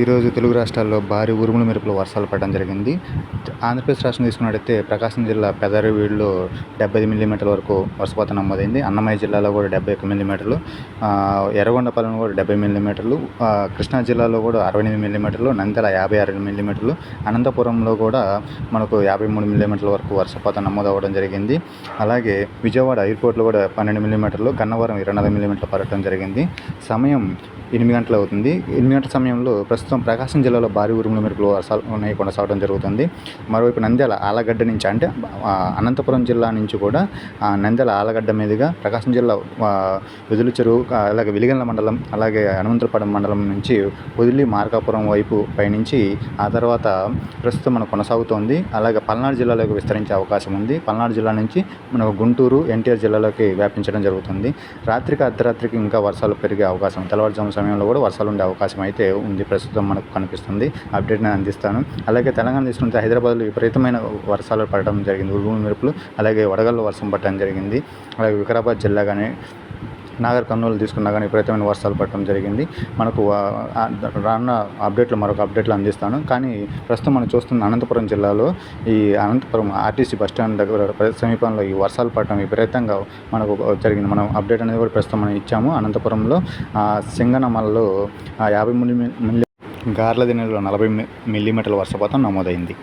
ఈరోజు తెలుగు రాష్ట్రాల్లో భారీ ఉరుములు మెరుపులు వర్షాలు పడడం జరిగింది. ఆంధ్రప్రదేశ్ రాష్ట్రం తీసుకున్నట్టయితే ప్రకాశం జిల్లా పెదరవీడులో డెబ్బై ఐదు మిల్లీమీటర్ల వరకు వర్షపాతం నమోదైంది. అన్నమయ్య జిల్లాలో కూడా డెబ్బై ఒక్క మిల్లీమీటర్లు ఎర్రగొండపాలెం కూడా డెబ్బై మిల్లీమీటర్లు కృష్ణా జిల్లాలో కూడా అరవై ఎనిమిది మిల్లీమీటర్లు నంద్యాల యాభై ఆరు మిల్లీమీటర్లు అనంతపురంలో కూడా మనకు యాభై మూడు మిల్లీమీటర్ల వరకు వర్షపాతం నమోదవడం జరిగింది. అలాగే విజయవాడ ఎయిర్పోర్ట్లో కూడా పన్నెండు మిల్లీమీటర్లు గన్నవరం ఇరవై నాలుగు మిల్లీమీటర్లు పడటం జరిగింది. సమయం ఎనిమిది గంటలు అవుతుంది. ఎనిమిది గంటల సమయంలో ప్రస్తుతం ప్రస్తుతం ప్రకాశం జిల్లాలో భారీ ఉరుముల మెరుపులు వర్షాలు ఉన్నాయి కొనసాగడం జరుగుతుంది. మరోవైపు నంద్యాల ఆలగడ్డ నుంచి అంటే అనంతపురం జిల్లా నుంచి కూడా ఆ, నంద్యాల ఆలగడ్డ మీదుగా ప్రకాశం జిల్లా వెదులు చెరువు అలాగే వెలిగండ్ల మండలం అలాగే హనుమంతులపాలెం మండలం నుంచి వదిలి మార్కాపురం వైపు పయనించి ఆ తర్వాత ప్రస్తుతం మనకు కొనసాగుతోంది. అలాగే పల్నాడు జిల్లాలోకి విస్తరించే అవకాశం ఉంది. పల్నాడు జిల్లా నుంచి మనకు గుంటూరు ఎన్టీఆర్ జిల్లాలోకి వ్యాపించడం జరుగుతుంది. రాత్రికి అర్ధరాత్రికి ఇంకా వర్షాలు పెరిగే అవకాశం తెల్లవారుజాము సమయంలో కూడా వర్షాలు ఉండే అవకాశం అయితే ఉంది ప్రస్తుతం. మనకు కనిపిస్తుంది. అప్డేట్ నేను అందిస్తాను. అలాగే తెలంగాణ తీసుకుంటే హైదరాబాద్లో విపరీతమైన వర్షాలు పడటం జరిగింది. ఉరుములు మెరుపులు అలాగే వడగళ్ళు వర్షం పడటం జరిగింది. అలాగే వికారాబాద్ జిల్లా కానీ నాగర్ కర్నూలు తీసుకున్నా కానీ విపరీతమైన వర్షాలు పడటం జరిగింది. మనకు ఆ, రానున్న అప్డేట్లు మరొక అప్డేట్లు అందిస్తాను. కానీ ప్రస్తుతం మనం చూస్తున్న అనంతపురం జిల్లాలో ఈ అనంతపురం ఆర్టీసీ బస్టాండ్ దగ్గర సమీపంలో ఈ వర్షాలు పడటం విపరీతంగా మనకు జరిగింది. మనం అప్డేట్ అనేది కూడా ప్రస్తుతం మనం ఇచ్చాము. అనంతపురంలో సింగనమల్లో యాభై మిల్లీ మిల్లీ గార్ల నలభై మిల్లీమీటర్ల వర్షపాతం నమోదైంది.